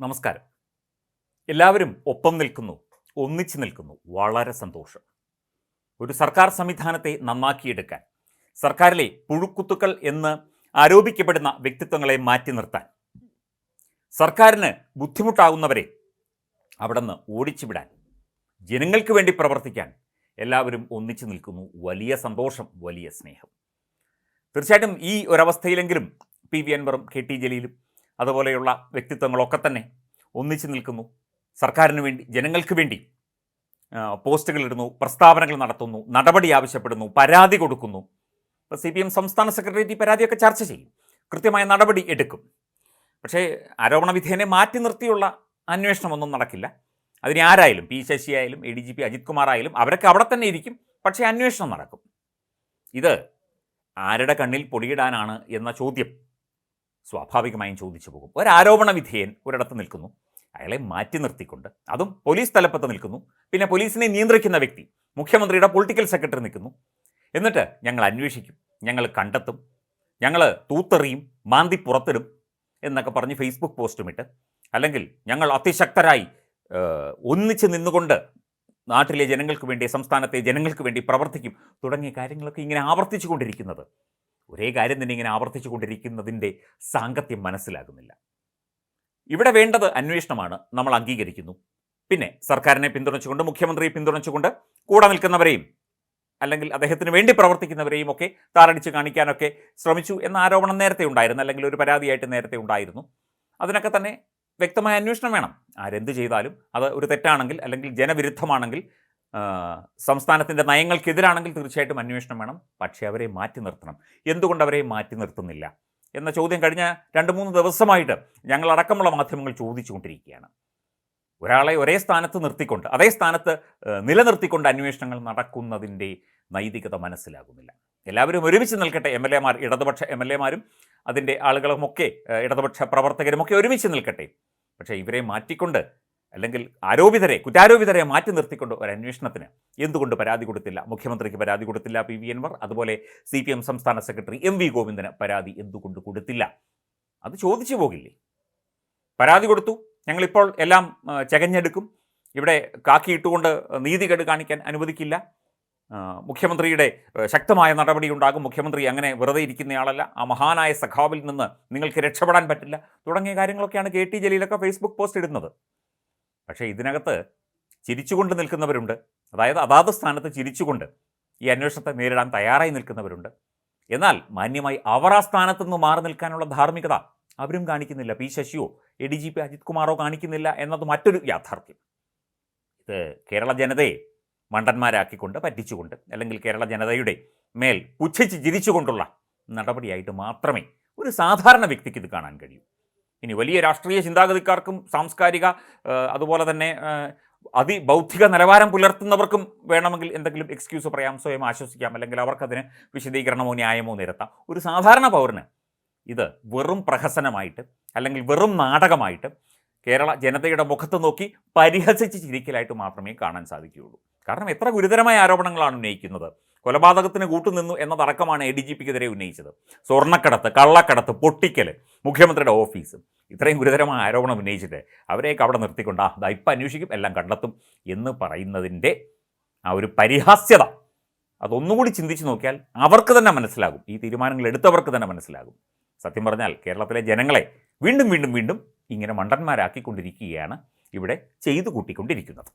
നമസ്കാരം. എല്ലാവരും ഒപ്പം നിൽക്കുന്നു ഒന്നിച്ചു നിൽക്കുന്നു. വളരെ സന്തോഷം. ഒരു സർക്കാർ സംവിധാനത്തെ നന്നാക്കിയെടുക്കാൻ സർക്കാരിലെ പുഴുക്കുത്തുക്കൾ എന്ന് ആരോപിക്കപ്പെടുന്ന വ്യക്തിത്വങ്ങളെ മാറ്റി നിർത്താൻ സർക്കാരിന് ബുദ്ധിമുട്ടാകുന്നവരെ അവിടെ നിന്ന് ഓടിച്ചു വിടാൻ ജനങ്ങൾക്ക് വേണ്ടി പ്രവർത്തിക്കാൻ എല്ലാവരും ഒന്നിച്ചു നിൽക്കുന്നു. വലിയ സന്തോഷം വലിയ സ്നേഹം. തീർച്ചയായിട്ടും ഈ ഒരവസ്ഥയിലെങ്കിലും പി വി അൻവറും കെ ടി ജലീലും അതുപോലെയുള്ള വ്യക്തിത്വങ്ങളൊക്കെ തന്നെ ഒന്നിച്ചു നിൽക്കുന്നു. സർക്കാരിന് വേണ്ടി ജനങ്ങൾക്ക് വേണ്ടി പോസ്റ്റുകൾ ഇടുന്നു പ്രസ്താവനകൾ നടത്തുന്നു നടപടി ആവശ്യപ്പെടുന്നു പരാതി കൊടുക്കുന്നു. ഇപ്പോൾ സി പി എം സംസ്ഥാന സെക്രട്ടേറിയറ്റ് പരാതിയൊക്കെ ചർച്ച ചെയ്യും. കൃത്യമായ നടപടി എടുക്കും. പക്ഷേ ആരോപണ വിധേയനെ മാറ്റി നിർത്തിയുള്ള അന്വേഷണമൊന്നും നടക്കില്ല. അതിന് ആരായാലും പി ശശി ആയാലും A D G P Ajith Kumar ആയാലും അവരൊക്കെ അവിടെ തന്നെ ഇരിക്കും. പക്ഷേ അന്വേഷണം നടക്കും. ഇത് ആരുടെ കണ്ണിൽ പൊടിയിടാനാണ് എന്ന ചോദ്യം. സ്വാഭാവികമായും ചോദിച്ചു പോകും. ഒരാരോപണ വിധേയൻ ഒരിടത്ത് നിൽക്കുന്നു. അയാളെ മാറ്റി നിർത്തിക്കൊണ്ട് അതും പോലീസ് തലപ്പത്ത് നിൽക്കുന്നു. പിന്നെ പോലീസിനെ നിയന്ത്രിക്കുന്ന വ്യക്തി മുഖ്യമന്ത്രിയുടെ പൊളിറ്റിക്കൽ സെക്രട്ടറി നിൽക്കുന്നു. എന്നിട്ട് ഞങ്ങൾ അന്വേഷിക്കും. ഞങ്ങൾ കണ്ടെത്തും. ഞങ്ങൾ തൂത്തെറിയും മാന്തി പുറത്തിടും എന്നൊക്കെ പറഞ്ഞ് ഫേസ്ബുക്ക് പോസ്റ്റും ഇട്ട് അല്ലെങ്കിൽ ഞങ്ങൾ അതിശക്തരായി ഒന്നിച്ച് നിന്നുകൊണ്ട് നാട്ടിലെ ജനങ്ങൾക്ക് വേണ്ടി സംസ്ഥാനത്തെ ജനങ്ങൾക്ക് വേണ്ടി പ്രവർത്തിക്കും തുടങ്ങിയ കാര്യങ്ങളൊക്കെ ഇങ്ങനെ ആവർത്തിച്ചു കൊണ്ടിരിക്കുന്നത് ഒരേ കാര്യം തന്നെ ഇങ്ങനെ ആവർത്തിച്ചു കൊണ്ടിരിക്കുന്നതിന്റെ സാങ്കത്യം മനസ്സിലാകുന്നില്ല. ഇവിടെ വേണ്ടത് അന്വേഷണമാണ്. നമ്മൾ അംഗീകരിക്കുന്നു. പിന്നെ സർക്കാരിനെ പിന്തുണച്ചുകൊണ്ട് മുഖ്യമന്ത്രിയെ പിന്തുണച്ചുകൊണ്ട് കൂടെ നിൽക്കുന്നവരെയും അല്ലെങ്കിൽ അദ്ദേഹത്തിന് വേണ്ടി പ്രവർത്തിക്കുന്നവരെയും ഒക്കെ താറടിച്ച് കാണിക്കാനൊക്കെ ശ്രമിച്ചു എന്ന ആരോപണം നേരത്തെ ഉണ്ടായിരുന്നു. അല്ലെങ്കിൽ ഒരു പരാതിയായിട്ട് നേരത്തെ ഉണ്ടായിരുന്നു. അതിനൊക്കെ തന്നെ വ്യക്തമായ അന്വേഷണം വേണം. ആരെന്ത് ചെയ്താലും അത് ഒരു തെറ്റാണെങ്കിൽ അല്ലെങ്കിൽ ജനവിരുദ്ധമാണെങ്കിൽ സംസ്ഥാനത്തിന്റെ നയങ്ങൾക്കെതിരാണെങ്കിൽ തീർച്ചയായിട്ടും അന്വേഷണം വേണം. പക്ഷേ അവരെ മാറ്റി നിർത്തണം. എന്തുകൊണ്ട് അവരെ മാറ്റി നിർത്തുന്നില്ല? എന്ന ചോദ്യം കഴിഞ്ഞ രണ്ട് മൂന്ന് ദിവസമായിട്ട് ഞങ്ങളടക്കമുള്ള മാധ്യമങ്ങൾ ചോദിച്ചുകൊണ്ടിരിക്കുകയാണ്. ഒരാളെ ഒരേ സ്ഥാനത്ത് നിർത്തിക്കൊണ്ട് അതേ സ്ഥാനത്ത് നിലനിർത്തിക്കൊണ്ട് അന്വേഷണങ്ങൾ നടക്കുന്നതിന്റെ നൈതികത മനസ്സിലാകുന്നില്ല. എല്ലാവരും ഒരുമിച്ച് നിൽക്കട്ടെ. എം എൽ എമാർ ഇടതുപക്ഷ എം എൽ എമാരും അതിന്റെ ആളുകളുമൊക്കെ ഇടതുപക്ഷ പ്രവർത്തകരുമൊക്കെ ഒരുമിച്ച് നിൽക്കട്ടെ. പക്ഷേ ഇവരെ മാറ്റിക്കൊണ്ട് അല്ലെങ്കിൽ ആരോപിതരെ കുറ്റാരോപിതരെ മാറ്റി നിർത്തിക്കൊണ്ട് ഒരു അന്വേഷണത്തിന് എന്തുകൊണ്ട് പരാതി കൊടുത്തില്ല? മുഖ്യമന്ത്രിക്ക് പരാതി കൊടുത്തില്ല പി. വി. എൻവർ അതുപോലെ സി. പി. എം സംസ്ഥാന സെക്രട്ടറി എം. വി. ഗോവിന്ദന് പരാതി എന്തുകൊണ്ട് കൊടുത്തില്ല? അത് ചോദിച്ചു പോകില്ലേ? പരാതി കൊടുത്തു. ഞങ്ങളിപ്പോൾ എല്ലാം ചകഞ്ഞെടുക്കും. ഇവിടെ കാക്കിയിട്ടുകൊണ്ട് നീതികേട് കാണിക്കാൻ അനുവദിക്കില്ല. മുഖ്യമന്ത്രിയുടെ ശക്തമായ നടപടി ഉണ്ടാകും. മുഖ്യമന്ത്രി അങ്ങനെ വെറുതെ ഇരിക്കുന്നയാളല്ല. ആ മഹാനായ സഖാവിൽ നിന്ന് നിങ്ങൾക്ക് രക്ഷപ്പെടാൻ പറ്റില്ല. തുടങ്ങിയ കാര്യങ്ങളൊക്കെയാണ് കെ. ടി. ജലീലൊക്കെ ഫേസ്ബുക്ക് പോസ്റ്റ് ഇടുന്നത്. പക്ഷേ ഇതിനകത്ത് ചിരിച്ചുകൊണ്ട് നിൽക്കുന്നവരുണ്ട്. അതായത് അതാത് സ്ഥാനത്ത് ചിരിച്ചുകൊണ്ട് ഈ അന്വേഷണത്തെ നേരിടാൻ തയ്യാറായി നിൽക്കുന്നവരുണ്ട്. എന്നാൽ മാന്യമായി അവർ ആ സ്ഥാനത്ത് നിന്ന് മാറി നിൽക്കാനുള്ള ധാർമ്മികത അവരും കാണിക്കുന്നില്ല. P ശശിയോ A D G P Ajith കുമാറോ കാണിക്കുന്നില്ല എന്നത് മറ്റൊരു യാഥാർത്ഥ്യം. ഇത് കേരള ജനതയെ മണ്ടന്മാരാക്കിക്കൊണ്ട് പറ്റിച്ചുകൊണ്ട് അല്ലെങ്കിൽ കേരള ജനതയുടെ മേൽ പുച്ഛിച്ച് ചിരിച്ചുകൊണ്ടുള്ള നടപടിയായിട്ട് മാത്രമേ ഒരു സാധാരണ വ്യക്തിക്ക് ഇത് കാണാൻ കഴിയൂ. ഇനി വലിയ രാഷ്ട്രീയ ചിന്താഗതിക്കാർക്കും സാംസ്കാരിക അതുപോലെ തന്നെ അതിബൗദ്ധിക നിലവാരം പുലർത്തുന്നവർക്കും വേണമെങ്കിൽ എന്തെങ്കിലും എക്സ്ക്യൂസ് പറയാം സ്വയം ആശ്വസിക്കാം അല്ലെങ്കിൽ അവർക്കതിന് വിശദീകരണമോ ന്യായമോ നിരത്താം. ഒരു സാധാരണ പൗരന് ഇത് വെറും പ്രഹസനമായിട്ട് അല്ലെങ്കിൽ വെറും നാടകമായിട്ട് കേരള ജനതയുടെ മുഖത്ത് നോക്കി പരിഹസിച്ച് ചിരിക്കലായിട്ട് മാത്രമേ കാണാൻ സാധിക്കുകയുള്ളൂ. കാരണം എത്ര ഗുരുതരമായ ആരോപണങ്ങളാണ് ഉന്നയിക്കുന്നത്? കൊലപാതകത്തിന് കൂട്ടുനിന്നു എന്നതടക്കമാണ് എ ഡി ജി പിക്കെതിരെ ഉന്നയിച്ചത്. സ്വർണക്കടത്ത് കള്ളക്കടത്ത് പൊട്ടിക്കൽ മുഖ്യമന്ത്രിയുടെ ഓഫീസ്. ഇത്രയും ഗുരുതരമായ ആരോപണം ഉന്നയിച്ചിട്ട് അവരെയൊക്കെ അവിടെ നിർത്തിക്കൊണ്ട് ആ ഇപ്പം അന്വേഷിക്കും എല്ലാം കണ്ടെത്തും എന്ന് പറയുന്നതിന്റെ ആ ഒരു പരിഹാസ്യത. അതൊന്നുകൂടി ചിന്തിച്ച് നോക്കിയാൽ അവർക്ക് തന്നെ മനസ്സിലാകും. ഈ തീരുമാനങ്ങൾ എടുത്തവർക്ക് തന്നെ മനസ്സിലാകും. സത്യം പറഞ്ഞാൽ കേരളത്തിലെ ജനങ്ങളെ വീണ്ടും വീണ്ടും വീണ്ടും ഇങ്ങനെ മണ്ടന്മാരാക്കിക്കൊണ്ടിരിക്കുകയാണ് ഇവിടെ ചെയ്തു കൂട്ടിക്കൊണ്ടിരിക്കുന്നത്.